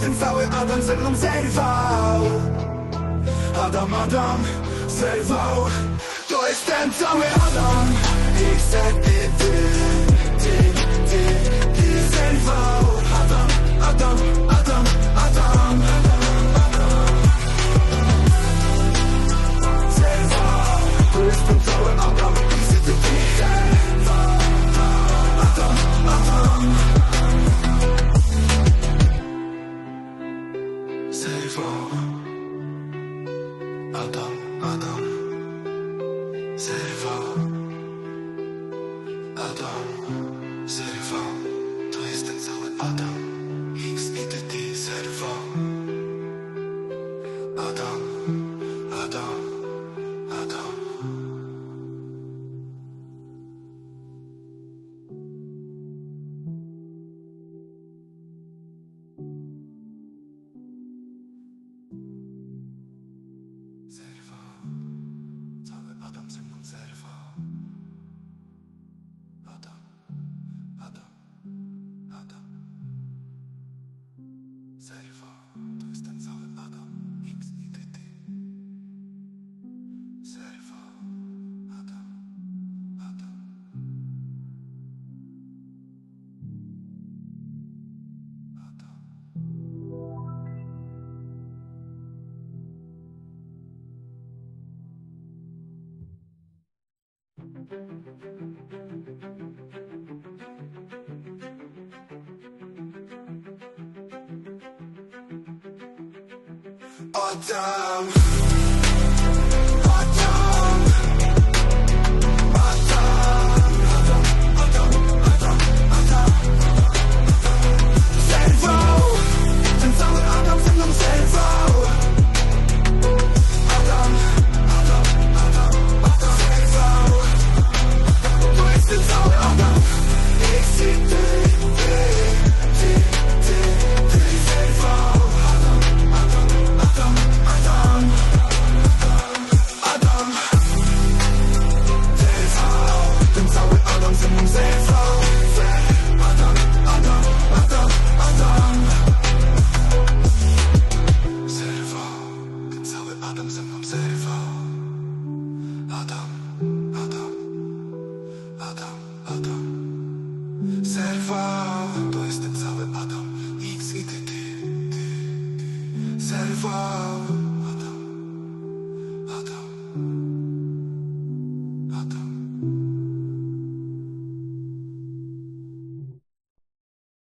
Ten cały Adam ze mną zerwał. Adam, Adam, zerwał. To jest ten cały Adam I chcę ty Adam, adam, adam. Autumn. Zerwa To jest ten cały Adam X i ty, ty, ty. Zerwa